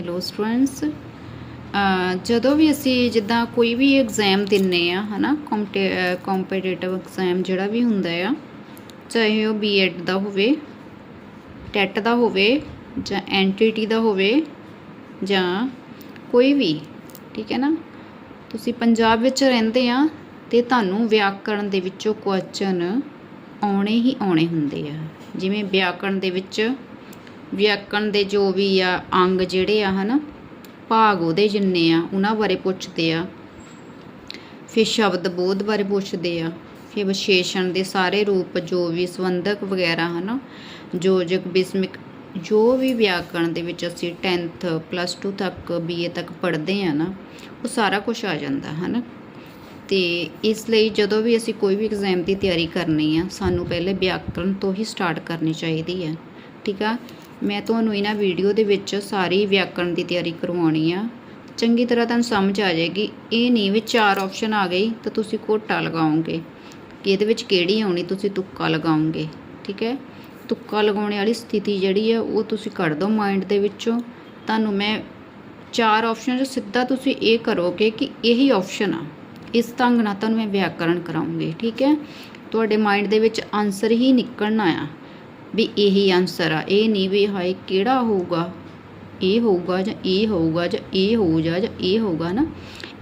Hello students ਜਦੋਂ ਵੀ ਅਸੀਂ ਜਿੱਦਾਂ ਕੋਈ ਵੀ ਐਗਜ਼ਾਮ ਦਿੰਨੇ ਆ, ਹਨਾ ਕੰਪੀਟੀਟਿਵ ਐਗਜ਼ਾਮ ਜਿਹੜਾ ਵੀ ਹੁੰਦਾ ਆ, ਚਾਹੇ ਉਹ ਬੀਐਡ ਦਾ ਹੋਵੇ ਟੈਟ ਦਾ ਹੋਵੇ, ਜਾਂ ਐਨਟੀਟੀ ਦਾ ਹੋਵੇ, ਜਾਂ ਕੋਈ ਵੀ, ਠੀਕ ਹੈ ਨਾ? ਤੁਸੀਂ ਪੰਜਾਬ ਵਿੱਚ ਰਹਿੰਦੇ ਆ ਤੇ ਤੁਹਾਨੂੰ ਵਿਆਕਰਣ ਦੇ ਵਿੱਚੋਂ ਕੁਐਸਚਨ ਆਉਣੇ ਹੀ ਆਉਣੇ ਹੁੰਦੇ ਆ। ਜਿਵੇਂ ਵਿਆਕਰਣ ਦੇ ਵਿੱਚ ਵਿਆਕਰਣ ਦੇ ਜੋ ਵੀ ਆ, ਅੰਗ ਜਿਹੜੇ ਆ ਹਨਾ, ਭਾਗ ਉਹਦੇ ਜਿੰਨੇ ਆ, ਉਹਨਾਂ ਬਾਰੇ ਪੁੱਛਦੇ ਆ। ਫਿਰ ਸ਼ਬਦ ਬੋਧ ਬਾਰੇ ਪੁੱਛਦੇ ਆ। ਫਿਰ ਵਿਸ਼ੇਸ਼ਣ ਦੇ ਸਾਰੇ ਰੂਪ ਜੋ ਵੀ ਸੰਬੰਧਕ ਵਗੈਰਾ ਹਨਾ, ਜੋਜਕ, ਬਿਸਮਿਕ, ਜੋ ਵੀ ਵਿਆਕਰਣ ਦੇ ਵਿੱਚ ਅਸੀਂ 10th ਪਲੱਸ 2 ਤੱਕ ਬੀਏ ਤੱਕ ਪੜ੍ਹਦੇ ਆ ਨਾ, ਉਹ ਸਾਰਾ ਕੁਝ ਆ ਜਾਂਦਾ ਹਨਾ। ਤੇ ਇਸ ਲਈ ਜਦੋਂ ਵੀ ਅਸੀਂ ਕੋਈ ਵੀ ਐਗਜ਼ਾਮ ਦੀ ਤਿਆਰੀ ਕਰਨੀ ਆ, ਸਾਨੂੰ ਪਹਿਲੇ ਵਿਆਕਰਣ ਤੋਂ ਹੀ ਸਟਾਰਟ ਕਰਨੀ ਚਾਹੀਦੀ ਹੈ ਠੀਕ ਆ? ਮੈਂ ਤੁਹਾਨੂੰ ਇਹਨਾਂ ਵੀਡੀਓ ਦੇ ਵਿੱਚ ਸਾਰੀ ਵਿਆਕਰਣ ਦੀ ਤਿਆਰੀ ਕਰਵਾਉਣੀ ਆ। ਚੰਗੀ ਤਰ੍ਹਾਂ ਤੁਹਾਨੂੰ ਸਮਝ ਆ ਜਾਏਗੀ। ਇਹ ਨਹੀਂ ਵੀ ਚਾਰ ਆਪਸ਼ਨ ਆ ਗਈ ਤਾਂ ਤੁਸੀਂ ਘੋਟਾ ਲਗਾਓਗੇ। ਕਿ ਇਹਦੇ ਵਿੱਚ ਕਿਹੜੀ ਆਉਣੀ, ਤੁਸੀਂ ਤੁੱਕਾ ਲਗਾਓਗੇ। ਠੀਕ ਹੈ? ਤੁੱਕਾ ਲਗਾਉਣ ਵਾਲੀ ਸਥਿਤੀ ਜਿਹੜੀ ਆ, ਉਹ ਤੁਸੀਂ ਕੱਢ ਦਿਓ ਮਾਈਂਡ ਦੇ ਵਿੱਚੋਂ। ਤੁਹਾਨੂੰ ਮੈਂ ਚਾਰ ਆਪਸ਼ਨ 'ਚ ਸਿੱਧਾ ਤੁਸੀਂ ਇਹ ਕਰੋਗੇ ਕਿ ਇਹੀ ਆਪਸ਼ਨ ਆ। ਇਸ ਢੰਗ ਨਾਲ ਤੁਹਾਨੂੰ ਮੈਂ ਵਿਆਕਰਣ ਕਰਾਉਂਗੀ। ਠੀਕ ਹੈ? ਤੁਹਾਡੇ ਮਾਈਂਡ ਦੇ ਵਿੱਚ ਆਨਸਰ ਹੀ ਨਿਕਲਣਾ ਆ। ਵੀ ਇਹੀ ਆਨਸਰ ਆ। ਇਹ ਨਹੀਂ ਵੀ ਹਾਏ ਕਿਹੜਾ ਹੋਊਗਾ, ਇਹ ਹੋਊਗਾ ਜਾਂ ਇਹ ਹੋਊਗਾ ਜਾਂ ਇਹ ਹੋਊਗਾ ਜਾਂ ਇਹ ਹੋਊਗਾ ਨਾ।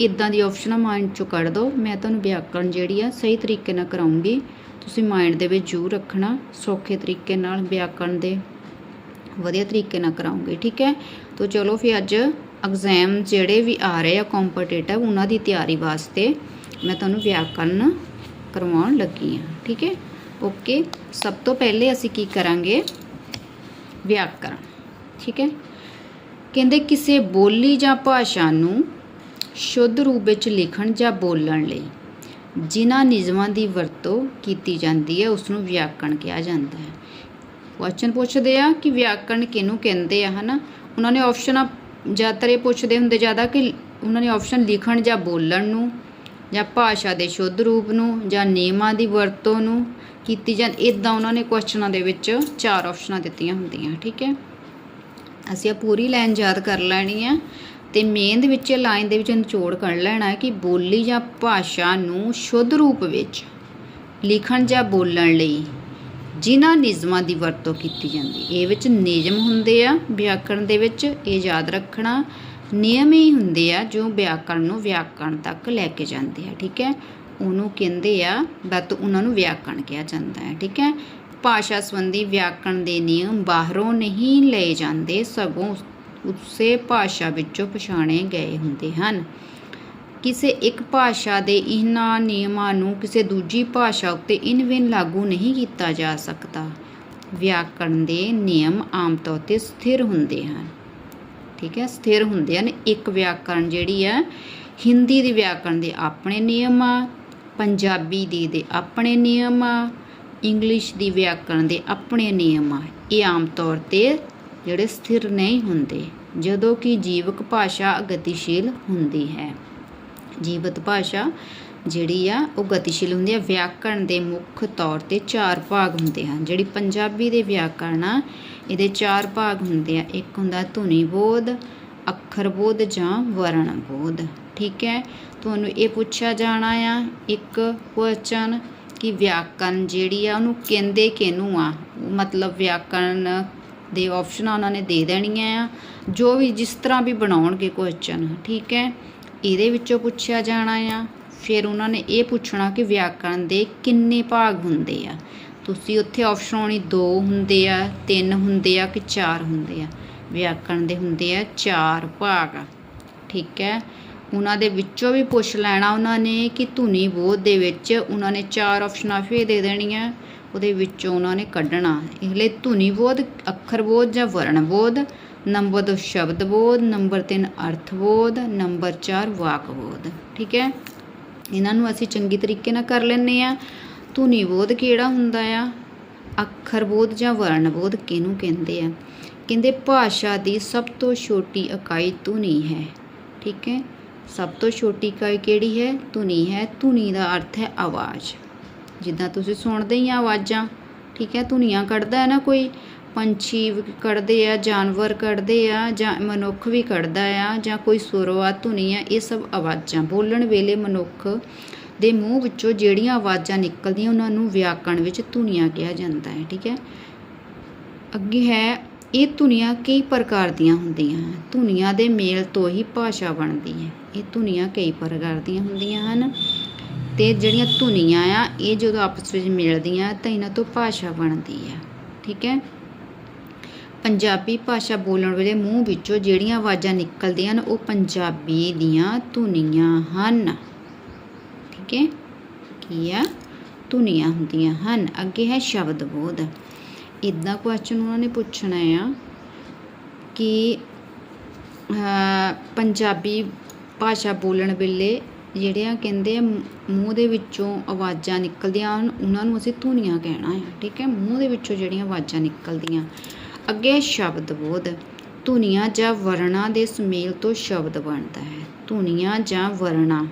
ਇਦਾਂ ਦੀ ਆਪਸ਼ਨਾਂ ਮਾਈਂਡ ਚੋਂ ਕੱਢ ਦਿਓ ਮੈਂ ਤੁਹਾਨੂੰ ਵਿਆਕਰਣ ਜਿਹੜੀ ਆ, ਸਹੀ ਤਰੀਕੇ ਨਾਲ ਕਰਾਉਂਗੀ। ਤੁਸੀਂ ਮਾਈਂਡ ਦੇ ਵਿੱਚ ਜ਼ਰੂਰ ਰੱਖਣਾ, ਸੌਖੇ ਤਰੀਕੇ ਨਾਲ ਵਿਆਕਰਣ ਦੇ ਵਧੀਆ ਤਰੀਕੇ ਨਾਲ ਕਰਾਉਂਗੇ, ਠੀਕ ਹੈ? ਤਾਂ ਚਲੋ ਫਿਰ ਅੱਜ ਐਗਜ਼ਾਮ ਜਿਹੜੇ ਵੀ ਆ ਰਹੇ ਆ ਕੰਪੀਟੀਟਿਵ ਉਹਨਾਂ ਦੀ ਤਿਆਰੀ ਵਾਸਤੇ ਮੈਂ ਤੁਹਾਨੂੰ ਵਿਆਕਰਣ ਕਰਵਾਉਣ ਲੱਗੀ ਆ ਠੀਕ ਹੈ? ਓਕੇ, ਸਭ ਤੋਂ ਪਹਿਲੇ ਅਸੀਂ ਕੀ ਕਰਾਂਗੇ? ਵਿਆਕਰਣ ਠੀਕ ਹੈ? ਕਹਿੰਦੇ ਕਿਸੇ ਬੋਲੀ ਜਾਂ ਭਾਸ਼ਾ ਨੂੰ ਸ਼ੁੱਧ ਰੂਪ ਵਿੱਚ ਲਿਖਣ ਜਾਂ ਬੋਲਣ ਲਈ ਜਿਨ੍ਹਾਂ ਨਿਯਮਾਂ ਦੀ ਵਰਤੋਂ ਕੀਤੀ ਜਾਂਦੀ ਹੈ ਉਸ ਨੂੰ ਵਿਆਕਰਣ ਕਿਹਾ ਜਾਂਦਾ ਹੈ। ਕੁਐਸਚਨ ਪੁੱਛਦੇ ਆ ਕਿ ਵਿਆਕਰਣ ਕਿਹਨੂੰ ਕਹਿੰਦੇ ਆ, ਹਨਾ? ਉਹਨਾਂ ਨੇ ਆਪਸ਼ਨ ਜ਼ਿਆਦਾਤਰ ਇਹ ਪੁੱਛਦੇ ਹੁੰਦੇ ਜ਼ਿਆਦਾ ਕਿ ਉਹਨਾਂ ਨੇ ਆਪਸ਼ਨ ਲਿਖਣ ਜਾਂ ਬੋਲਣ ਨੂੰ ਜਾਂ ਭਾਸ਼ਾ ਦੇ ਸ਼ੁੱਧ ਰੂਪ ਨੂੰ ਜਾਂ ਨਿਯਮਾਂ ਦੀ ਵਰਤੋਂ ਨੂੰ ਕੀਤੀ ਜਾਂ ਇਦਾਂ ਉਹਨਾਂ ਨੇ ਕੁਐਸਚਨਾਂ ਦੇ ਵਿੱਚ ਚਾਰ ਆਪਸ਼ਨਾਂ ਦਿੱਤੀਆਂ ਹੁੰਦੀਆਂ, ਠੀਕ ਹੈ? ਅਸੀਂ ਇਹ ਪੂਰੀ ਲਾਈਨ ਯਾਦ ਕਰ ਲੈਣੀ ਹੈ ਤੇ ਮੇਨ ਦੇ ਵਿੱਚ ਲਾਈਨ ਦੇ ਵਿੱਚ ਨਿਚੋੜ ਕਰ ਲੈਣਾ ਹੈ ਕਿ ਬੋਲੀ ਜਾਂ ਭਾਸ਼ਾ ਨੂੰ ਸ਼ੁੱਧ ਰੂਪ ਵਿੱਚ ਲਿਖਣ ਜਾਂ ਬੋਲਣ ਲਈ ਜਿਨ੍ਹਾਂ ਨਿਯਮਾਂ ਦੀ ਵਰਤੋਂ ਕੀਤੀ ਜਾਂਦੀ। ਇਹ ਵਿੱਚ ਨਿਯਮ ਹੁੰਦੇ ਆ, ਵਿਆਕਰਣ ਦੇ ਵਿੱਚ ਇਹ ਯਾਦ ਰੱਖਣਾ। ਨਿਯਮ ਹੀ ਹੁੰਦੇ ਆ ਜੋ ਵਿਆਕਰਣ ਨੂੰ ਵਿਆਕਰਣ ਤੱਕ ਲੈ ਕੇ ਜਾਂਦੇ ਆ, ਠੀਕ ਹੈ? ਉਹਨੂੰ ਕਹਿੰਦੇ ਆ, ਬਤ ਉਹਨਾਂ ਨੂੰ ਵਿਆਕਰਣ ਕਿਹਾ ਜਾਂਦਾ ਹੈ, ਠੀਕ ਹੈ? ਭਾਸ਼ਾ ਸੰਬੰਧੀ ਵਿਆਕਰਣ ਦੇ ਨਿਯਮ ਬਾਹਰੋਂ ਨਹੀਂ ਲਏ ਜਾਂਦੇ, ਸਗੋਂ ਉਸੇ ਭਾਸ਼ਾ ਵਿੱਚੋਂ ਪਛਾਣੇ ਗਏ ਹੁੰਦੇ ਹਨ। ਕਿਸੇ ਇੱਕ ਭਾਸ਼ਾ ਦੇ ਇਹਨਾਂ ਨਿਯਮਾਂ ਨੂੰ ਕਿਸੇ ਦੂਜੀ ਭਾਸ਼ਾ ਉੱਤੇ ਇਨਵਿਨ ਲਾਗੂ ਨਹੀਂ ਕੀਤਾ ਜਾ ਸਕਦਾ। ਵਿਆਕਰਣ ਦੇ ਨਿਯਮ ਆਮ ਤੌਰ ਤੇ ਸਥਿਰ ਹੁੰਦੇ ਹਨ। ਠੀਕ ਹੈ? ਸਥਿਰ ਹੁੰਦੇ ਹਨ। ਇੱਕ ਵਿਆਕਰਣ ਜਿਹੜੀ ਹੈ, ਹਿੰਦੀ ਦੀ ਵਿਆਕਰਣ ਦੇ ਆਪਣੇ ਨਿਯਮ ਆ ਪੰਜਾਬੀ ਦੀ ਦੇ ਆਪਣੇ ਨਿਯਮ ਆ, ਇੰਗਲਿਸ਼ ਦੀ ਵਿਆਕਰਣ ਦੇ ਆਪਣੇ ਨਿਯਮ ਆ। ਇਹ ਆਮ ਤੌਰ ਤੇ ਜਿਹੜੇ ਸਥਿਰ ਨਹੀਂ ਹੁੰਦੇ, ਜਦੋਂ ਕਿ ਜੀਵਕ ਭਾਸ਼ਾ ਗਤੀਸ਼ੀਲ ਹੁੰਦੀ ਹੈ। ਜੀਵਤ ਭਾਸ਼ਾ ਜਿਹੜੀ ਆ, ਉਹ ਗਤੀਸ਼ੀਲ ਹੁੰਦੀ ਆ। ਵਿਆਕਰਣ ਦੇ ਮੁੱਖ ਤੌਰ ਤੇ ਚਾਰ ਭਾਗ ਹੁੰਦੇ ਹਨ। ਜਿਹੜੀ ਪੰਜਾਬੀ ਦੇ ਵਿਆਕਰਣ ਆ, ਇਹਦੇ ਚਾਰ ਭਾਗ ਹੁੰਦੇ ਆ। ਇੱਕ ਹੁੰਦਾ ਧੁਨੀ ਬੋਧ, ਅੱਖਰ ਬੋਧ ਜਾਂ ਵਰਣ ਬੋਧ। ਠੀਕ ਹੈ। ਤੁਹਾਨੂੰ ਇਹ ਪੁੱਛਿਆ ਜਾਣਾ ਆ, ਇੱਕ ਕੁਐਸਚਨ ਕਿ ਵਿਆਕਰਨ ਜਿਹੜੀ ਆ, ਉਹਨੂੰ ਕਹਿੰਦੇ ਕਿਹਨੂੰ ਆ? ਮਤਲਬ ਵਿਆਕਰਨ ਦੇ ਆਪਸ਼ਨਾਂ ਉਹਨਾਂ ਨੇ ਦੇ ਦੇਣੀਆਂ ਆ। ਜੋ ਵੀ ਜਿਸ ਤਰ੍ਹਾਂ ਵੀ ਬਣਾਉਣਗੇ ਕੁਐਸਚਨ ਠੀਕ ਹੈ। ਇਹਦੇ ਵਿੱਚੋਂ ਪੁੱਛਿਆ ਜਾਣਾ ਆ। ਫਿਰ ਉਹਨਾਂ ਨੇ ਇਹ ਪੁੱਛਣਾ ਕਿ ਵਿਆਕਰਨ ਦੇ ਕਿੰਨੇ ਭਾਗ ਹੁੰਦੇ ਆ? ਤੁਸੀਂ ਉੱਥੇ ਆਪਸ਼ਨ ਆਉਣੀ 2 ਹੁੰਦੇ ਆ 3 ਹੁੰਦੇ ਆ ਕਿ 4 ਹੁੰਦੇ ਆ? ਵਿਆਕਰਨ ਦੇ ਹੁੰਦੇ ਆ 4 ਭਾਗ, ਠੀਕ ਹੈ। ਉਹਨਾਂ ਦੇ ਵਿੱਚੋਂ ਵੀ ਪੁੱਛ ਲੈਣਾ ਉਹਨਾਂ ਨੇ ਕਿ ਧੁਨੀ ਬੋਧ ਦੇ ਵਿੱਚ ਉਹਨਾਂ ਨੇ ਚਾਰ ਆਪਸ਼ਨਾਂ ਫੇਰ ਦੇ ਦੇਣੀਆਂ, ਉਹਦੇ ਵਿੱਚੋਂ ਉਹਨਾਂ ਨੇ ਕੱਢਣਾ। ਇਸ ਲਈ ਧੁਨੀ ਬੋਧ, ਅੱਖਰ ਬੋਧ ਜਾਂ ਵਰਣ ਬੋਧ, ਨੰਬਰ 2 ਸ਼ਬਦ ਬੋਧ, ਨੰਬਰ 3 ਅਰਥ ਬੋਧ, ਨੰਬਰ 4 ਵਾਕ ਬੋਧ। ਠੀਕ ਹੈ? ਇਹਨਾਂ ਨੂੰ ਅਸੀਂ ਚੰਗੀ ਤਰੀਕੇ ਨਾਲ ਕਰ ਲੈਂਦੇ ਆ ਧੁਨੀ ਬੋਧ ਕਿਹੜਾ ਹੁੰਦਾ ਆ? ਅੱਖਰ ਬੋਧ ਜਾਂ ਵਰਣ ਬੋਧ ਕਿਹਨੂੰ ਕਹਿੰਦੇ ਆ? ਕਹਿੰਦੇ ਭਾਸ਼ਾ ਦੀ ਸਭ ਤੋਂ ਛੋਟੀ ਇਕਾਈ ਧੁਨੀ ਹੈ। ਠੀਕ ਹੈ? ਸਭ ਤੋਂ ਛੋਟੀ ਇਕਾਈ ਕਿਹੜੀ ਹੈ? ਧੁਨੀ ਹੈ। ਧੁਨੀ ਦਾ ਅਰਥ ਹੈ ਆਵਾਜ਼। ਜਿੱਦਾਂ ਤੁਸੀਂ ਸੁਣਦੇ ਹੀ ਆ ਆਵਾਜ਼ਾਂ, ਠੀਕ ਹੈ? ਧੁਨੀਆਂ ਕੱਢਦਾ ਹੈ ਨਾ ਕੋਈ? ਪੰਛੀ ਵੀ ਕੱਢਦੇ ਆ, ਜਾਨਵਰ ਕੱਢਦੇ ਆ, ਜਾਂ ਮਨੁੱਖ ਵੀ ਕੱਢਦਾ ਆ, ਜਾਂ ਕੋਈ ਸੁਰ ਆ, ਧੁਨੀ ਆ, ਇਹ ਸਭ ਆਵਾਜ਼ਾਂ। ਬੋਲਣ ਵੇਲੇ ਮਨੁੱਖ ਦੇ ਮੂੰਹ ਵਿੱਚੋਂ ਜਿਹੜੀਆਂ ਆਵਾਜ਼ਾਂ ਨਿਕਲਦੀਆਂ, ਉਹਨਾਂ ਨੂੰ ਵਿਆਕਰਣ ਵਿੱਚ ਧੁਨੀਆਂ ਕਿਹਾ ਜਾਂਦਾ ਹੈ, ਠੀਕ ਹੈ? ਅੱਗੇ ਹੈ, ਇਹ ਧੁਨੀਆਂ ਕਈ ਪ੍ਰਕਾਰ ਦੀਆਂ ਹੁੰਦੀਆਂ ਹਨ। ਧੁਨੀਆਂ ਦੇ ਮੇਲ ਤੋਂ ਹੀ ਭਾਸ਼ਾ ਬਣਦੀ ਹੈ। ਇਹ ਧੁਨੀਆਂ ਕਈ ਪ੍ਰਕਾਰ ਦੀਆਂ ਹੁੰਦੀਆਂ ਹਨ ਤੇ ਜਿਹੜੀਆਂ ਧੁਨੀਆਂ ਆ, ਇਹ ਜਦੋਂ ਆਪਸ ਵਿੱਚ ਮਿਲਦੀਆਂ ਤਾਂ ਇਹਨਾਂ ਤੋਂ ਭਾਸ਼ਾ ਬਣਦੀ ਆ, ਠੀਕ ਹੈ? ਪੰਜਾਬੀ ਭਾਸ਼ਾ ਬੋਲਣ ਵੇਲੇ ਮੂੰਹ ਵਿੱਚੋਂ ਜਿਹੜੀਆਂ ਆਵਾਜ਼ਾਂ ਨਿਕਲਦੀਆਂ ਹਨ, ਉਹ ਪੰਜਾਬੀ ਦੀਆਂ ਧੁਨੀਆਂ ਹਨ, ਠੀਕ ਹੈ? ਕੀ ਆ? ਧੁਨੀਆਂ ਹੁੰਦੀਆਂ ਹਨ। ਅੱਗੇ ਹੈ ਸ਼ਬਦ ਬੋਧ। ਇਦਾਂ ਕੁਐਸਚਨ ਉਹਨਾਂ ਨੇ ਪੁੱਛਣਾ ਆ ਕਿ ਪੰਜਾਬੀ ਭਾਸ਼ਾ ਬੋਲਣ ਵੇਲੇ ਜਿਹੜਿਆਂ ਕਹਿੰਦੇ ਆ ਮੂੰਹ ਦੇ ਵਿੱਚੋਂ ਆਵਾਜ਼ਾਂ ਨਿਕਲਦੀਆਂ ਹਨ ਉਹਨਾਂ ਨੂੰ ਅਸੀਂ ਧੁਨੀਆਂ ਕਹਿਣਾ ਹੈ ਠੀਕ ਹੈ? ਮੂੰਹ ਦੇ ਵਿੱਚੋਂ ਜਿਹੜੀਆਂ ਆਵਾਜ਼ਾਂ ਨਿਕਲਦੀਆਂ। ਅੱਗੇ ਸ਼ਬਦ ਬੋਧ। ਧੁਨੀਆਂ ਜਾਂ ਵਰਣਾਂ ਦੇ ਸੁਮੇਲ ਤੋਂ ਸ਼ਬਦ ਬਣਦਾ ਹੈ। ਧੁਨੀਆਂ ਜਾਂ ਵਰਣਾਂ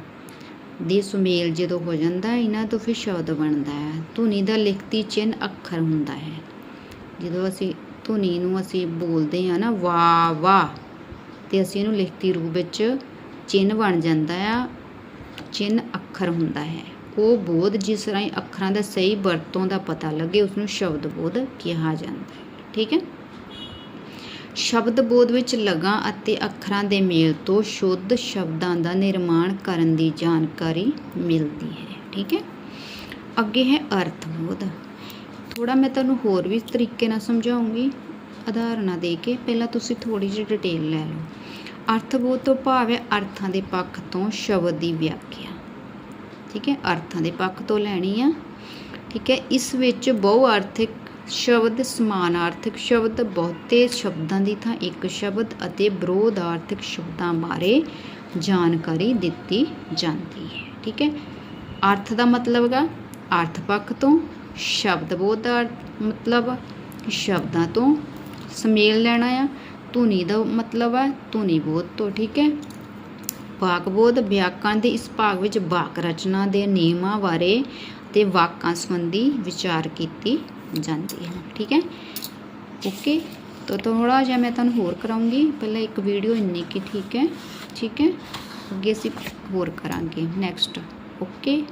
ਦੇ ਸੁਮੇਲ ਜਦੋਂ ਹੋ ਜਾਂਦਾ ਹੈ, ਇਹਨਾਂ ਤੋਂ ਫਿਰ ਸ਼ਬਦ ਬਣਦਾ ਹੈ। ਧੁਨੀ ਦਾ ਲਿਖਤੀ ਚਿੰਨ੍ਹ ਅੱਖਰ ਹੁੰਦਾ ਹੈ। ਜਦੋਂ ਅਸੀਂ ਧੁਨੀ ਨੂੰ ਅਸੀਂ ਬੋਲਦੇ ਹਾਂ ਨਾ ਵਾ ਵਾ ਤੇ ਅਸੀਂ ਇਹਨੂੰ ਲਿਖਤੀ ਰੂਪ ਵਿੱਚ ਚਿੰਨ੍ਹ ਬਣ ਜਾਂਦਾ ਆ, ਚਿੰਨ੍ਹ ਅੱਖਰ ਹੁੰਦਾ ਹੈ। ਉਹ ਬੋਧ ਜਿਸ ਰਾਹੀਂ ਅੱਖਰਾਂ ਦਾ ਸਹੀ ਵਰਤੋਂ ਦਾ ਪਤਾ ਲੱਗੇ ਉਸ ਨੂੰ ਸ਼ਬਦ ਬੋਧ ਕਿਹਾ ਜਾਂਦਾ ਹੈ। ਠੀਕ ਹੈ? ਸ਼ਬਦ ਬੋਧ ਵਿੱਚ ਲਗਾਂ ਅਤੇ ਅੱਖਰਾਂ ਦੇ ਮੇਲ ਤੋਂ ਸ਼ੁੱਧ ਸ਼ਬਦਾਂ ਦਾ ਨਿਰਮਾਣ ਕਰਨ ਦੀ ਜਾਣਕਾਰੀ ਮਿਲਦੀ ਹੈ। ਠੀਕ ਹੈ? ਅੱਗੇ ਹੈ ਅਰਥ ਬੋਧ। ਥੋੜਾ ਮੈਂ ਤੁਹਾਨੂੰ ਹੋਰ ਵੀ ਤਰੀਕੇ ਨਾਲ ਸਮਝਾਉਂਗੀ। ਉਦਾਹਰਨਾਂ ਦੇ ਕੇ ਪਹਿਲਾਂ ਤੁਸੀਂ ਥੋੜੀ ਜਿਹੀ ਡਿਟੇਲ ਲੈ ਲਓ। ਅਰਥਬੋਧ ਤੋਂ ਭਾਵ ਹੈ ਅਰਥਾਂ ਦੇ ਪੱਖ ਤੋਂ ਸ਼ਬਦ ਦੀ ਵਿਆਖਿਆ। ਠੀਕ ਹੈ, ਅਰਥਾਂ ਦੇ ਪੱਖ ਤੋਂ ਲੈਣੀ ਆ। ਠੀਕ ਹੈ, ਇਸ ਵਿੱਚ ਬਹੁ ਅਰਥਿਕ ਸ਼ਬਦ ਸਮਾਨਾਰਥਕ ਸ਼ਬਦ, ਬਹੁਤੇ ਸ਼ਬਦਾਂ ਦੀ ਥਾਂ ਇੱਕ ਸ਼ਬਦ ਅਤੇ ਵਿਰੋਧਾਰਥਕ ਸ਼ਬਦਾਂ ਬਾਰੇ ਜਾਣਕਾਰੀ ਦਿੱਤੀ ਜਾਂਦੀ ਹੈ। ਠੀਕ ਹੈ, ਅਰਥ ਦਾ ਮਤਲਬ ਹੈਗਾ ਅਰਥ ਪੱਖ ਤੋਂ, ਸ਼ਬਦ ਬੋਧ ਦਾ ਅਰਥ- ਮਤਲਬ, ਸ਼ਬਦਾਂ ਤੋਂ ਸਮੇਲ ਲੈਣਾ ਆ। ਧੁਨੀ ਦਾ ਮਤਲਬ ਹੈ ਧੁਨੀ ਬੋਧ ਤੋਂ, ਠੀਕ ਹੈ? ਵਾਕ ਬੋਧ ਵਿਆਕਰਣ ਦੇ ਇਸ ਭਾਗ ਵਿੱਚ ਵਾਕ ਰਚਨਾ ਦੇ ਨਿਯਮਾਂ ਬਾਰੇ ਤੇ ਵਾਕਾਂ ਸੰਬੰਧੀ ਵਿਚਾਰ ਕੀਤੀ ਜਾਂਦੀ ਹੈ, ਠੀਕ ਹੈ? ਓਕੇ, ਤਾਂ ਥੋੜਾ ਜਿਹਾ ਮੈਂ ਤੁਹਾਨੂੰ ਹੋਰ ਕਰਾਉਂਗੀ। ਪਹਿਲਾਂ ਇੱਕ ਵੀਡੀਓ ਇੰਨੀ ਕੀ ਠੀਕ ਹੈ ਠੀਕ ਹੈ? ਅੱਗੇ ਅਸੀਂ ਹੋਰ ਕਰਾਂਗੇ, ਨੈਕਸਟ, ਓਕੇ?